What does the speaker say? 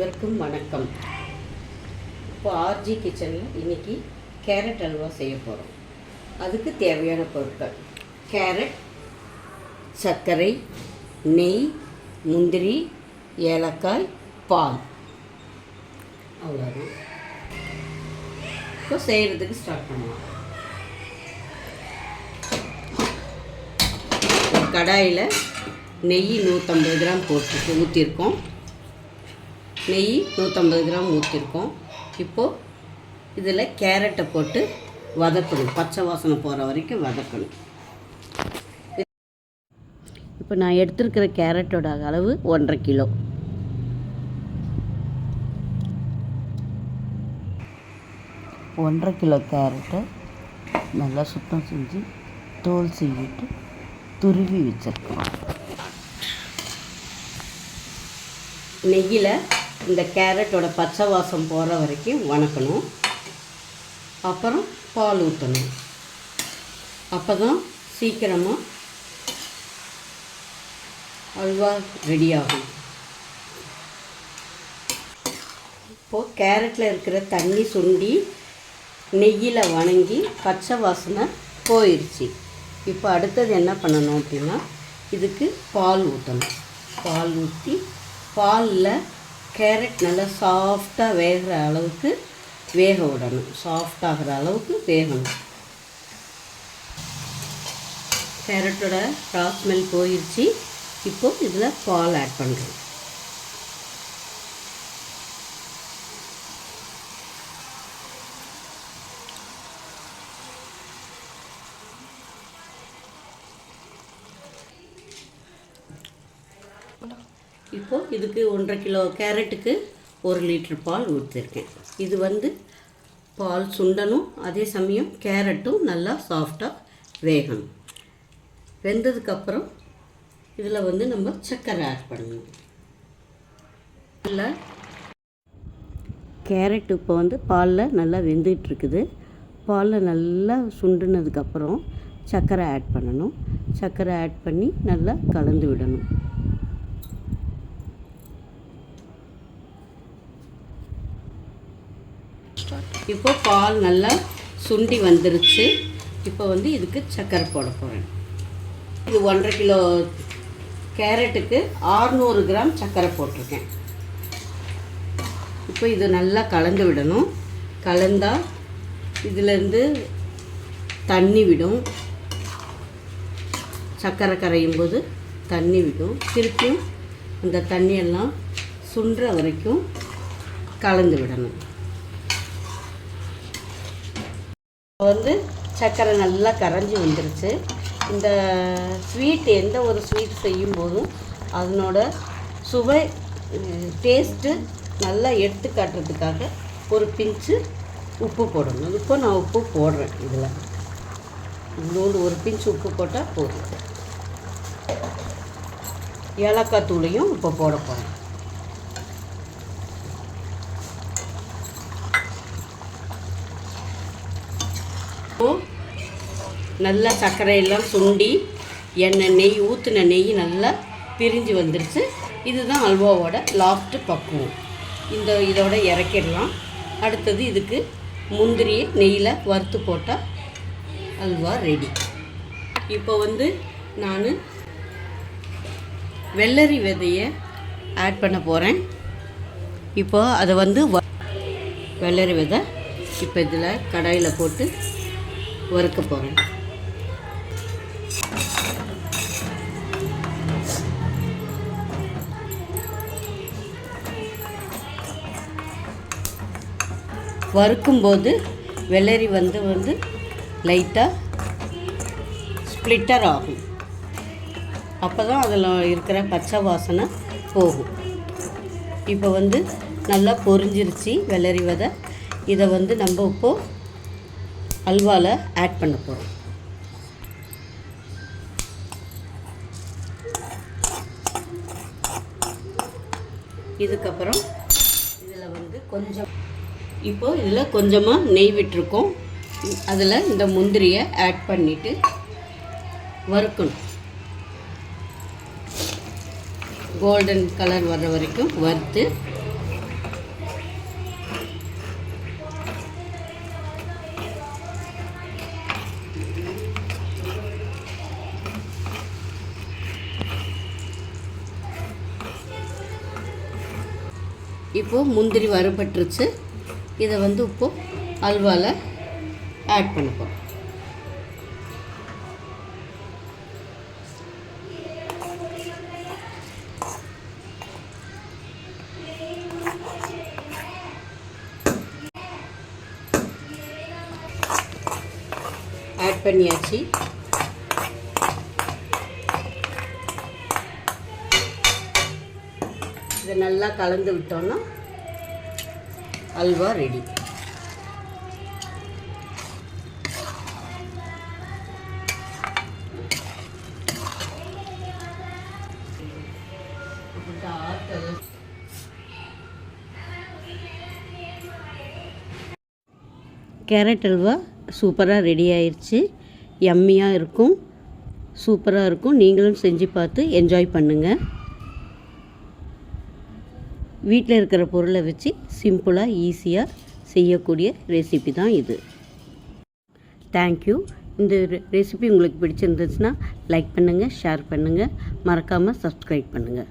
அனைவருக்கும் வணக்கம். இப்போ ஆர்ஜி கிச்சனில் இன்னைக்கு கேரட் அல்வா செய்ய போகிறோம் அதுக்கு தேவையான பொருட்கள். கேரட் சர்க்கரை நெய் முந்திரி ஏலக்காய் பால். அவ்வளோதான் இப்போ செய்கிறதுக்கு ஸ்டார்ட் பண்ணலாம். கடாயில் நெய் நூற்றம்பது கிராம் போட்டு ஊற்றிருக்கோம் நெய் நூற்றம்பது கிராம் ஊற்றிருக்கோம். இப்போது இதில் கேரட்டை போட்டு வதக்கணும். பச்சை வாசனை போகிற வரைக்கும் வதக்கணும். இப்போ நான் எடுத்திருக்கிற கேரட்டோட அளவு ஒன்றரை கிலோ. ஒன்றரை கிலோ கேரட்டை நல்லா சுத்தம் செஞ்சு தோல் சீவிட்டு துருவி வச்சிருக்கோம். நெய்யில் இந்த கேரட்டோட பச்சை வாசம் போகிற வரைக்கும் வணக்கணும். அப்புறம் பால் ஊற்றணும் அப்போ தான் சீக்கிரமாக அல்வா ரெடி ஆகும். இப்போது கேரட்டில் இருக்கிற தண்ணி சுண்டி நெய்யில் வணங்கி பச்சை வாசனை போயிடுச்சு இப்போ அடுத்தது என்ன பண்ணணும் அப்படின்னா இதுக்கு பால் ஊற்றணும் பால் ஊற்றி பாலில் கேரட் நல்லா சாஃப்டாக வேகிற அளவுக்கு வேக விடணும். சாஃப்டாகிற அளவுக்கு வேகணும். கேரட்டோட ரா ஸ்மெல் போயிடுச்சு இப்போது இதில் பால் ஆட் பண்ணுறோம் இப்போது இதுக்கு ஒன்றரை கிலோ கேரட்டுக்கு ஒரு லிட்டர் பால் ஊற்றிருக்கேன். இது வந்து பால் சுண்டணும் அதே சமயம் கேரட்டும் நல்லா சாஃப்டாக வேகணும். வெந்ததுக்கப்புறம் இதில் வந்து நம்ம சர்க்கரை ஆட் பண்ணணும். இல்லை கேரட் இப்போ வந்து பாலில் நல்லா வெந்துகிட்ருக்குது. பாலில் நல்லா சுண்டுனதுக்கப்புறம் சர்க்கரை ஆட் பண்ணணும். சர்க்கரை ஆட் பண்ணி நல்லா கலந்து விடணும். இப்போ பால் நல்லா சுண்டி வந்துருச்சு. இப்போ வந்து இதுக்கு சர்க்கரை போட போகிறேன் இது ஒன்றரை கிலோ கேரட்டுக்கு 600 கிராம் சர்க்கரை போட்டிருக்கேன். இப்போ இது நல்லா கலந்து விடணும். கலந்தால் இதிலேருந்து தண்ணி விடும். சர்க்கரை கரையும் போது தண்ணி விடும். திருப்பியும் அந்த தண்ணியெல்லாம் சுன்ற வரைக்கும் கலந்து விடணும். வந்து சர்க்கரை நல்லா கரைஞ்சி வந்துருச்சு. இந்த ஸ்வீட் எந்த ஒரு ஸ்வீட் செய்யும் போதும் அதனோட சுவை டேஸ்ட்டு நல்லா எடுத்து காட்டுறதுக்காக ஒரு பிஞ்சு உப்பு போடணும். இப்போ நான் உப்பு போடுறேன் இதில். இவ்வளோண்டு ஒரு பிஞ்சு உப்பு போட்டால் போதும். ஏலக்காய் தூளையும் இப்போ போட போகிறேன் இப்போது நல்லா சர்க்கரையெல்லாம் சுண்டி எண்ணெய் நெய் ஊற்றின நெய் நல்லா பிரிஞ்சு வந்துருச்சு. இதுதான் அல்வாவோட லாஸ்ட்டு பக்குவம். இந்த இதோட இறக்கிடலாம். அடுத்தது இதுக்கு முந்திரியை நெய்யில் வறுத்து போட்டால் அல்வா ரெடி இப்போ வந்து நான் வெள்ளரி விதையை ஆட் பண்ண போகிறேன் இப்போ அதை வந்து வ- வெள்ளரி விதை இப்போ இதில் கடாயில் போட்டு வறுக்க போகிறேன் வறுக்கும்போது வெள்ளரி வந்து வந்து லைட்டாக ஸ்ப்ளிட்டர் ஆகும். அப்போ தான் அதில் இருக்கிற பச்சை வாசனை போகும். இப்போ வந்து நல்லா பொரிஞ்சிருச்சு வெள்ளரி விதை இதை வந்து நம்ம இப்போது அல்வாவில் ஆட் பண்ண போகிறோம் இதுக்கப்புறம் இதில் வந்து கொஞ்சம் இப்போது இதில் கொஞ்சமாக நெய் விட்டுருக்கோம். அதில் இந்த முந்திரியை ஆட் பண்ணிவிட்டு வறுக்கணும். கோல்டன் கலர் வர்ற வரைக்கும் வறுத்து இப்போது முந்திரி வரப்பட்டுருச்சு இதை வந்து இப்போது அல்வாவில் ஆட் பண்ண போகிறோம் ஆட் பண்ணியாச்சு. இதை நல்லா கலந்து விட்டோம்னா அல்வா ரெடி. கேரட் அல்வா சூப்பராக ரெடி ஆயிடுச்சு யம்மியாக இருக்கும். சூப்பராக இருக்கும். நீங்களும் செஞ்சு பார்த்து என்ஜாய் பண்ணுங்கள் வீட்டில் இருக்கிற பொருளை வச்சு சிம்பிளாக ஈஸியாக செய்யக்கூடிய ரெசிபி தான் இது. தேங்க்யூ இந்த ரெசிபி உங்களுக்கு பிடிச்சிருந்துச்சுன்னா லைக் பண்ணுங்கள் ஷேர் பண்ணுங்கள் மறக்காமல் சப்ஸ்கிரைப் பண்ணுங்கள்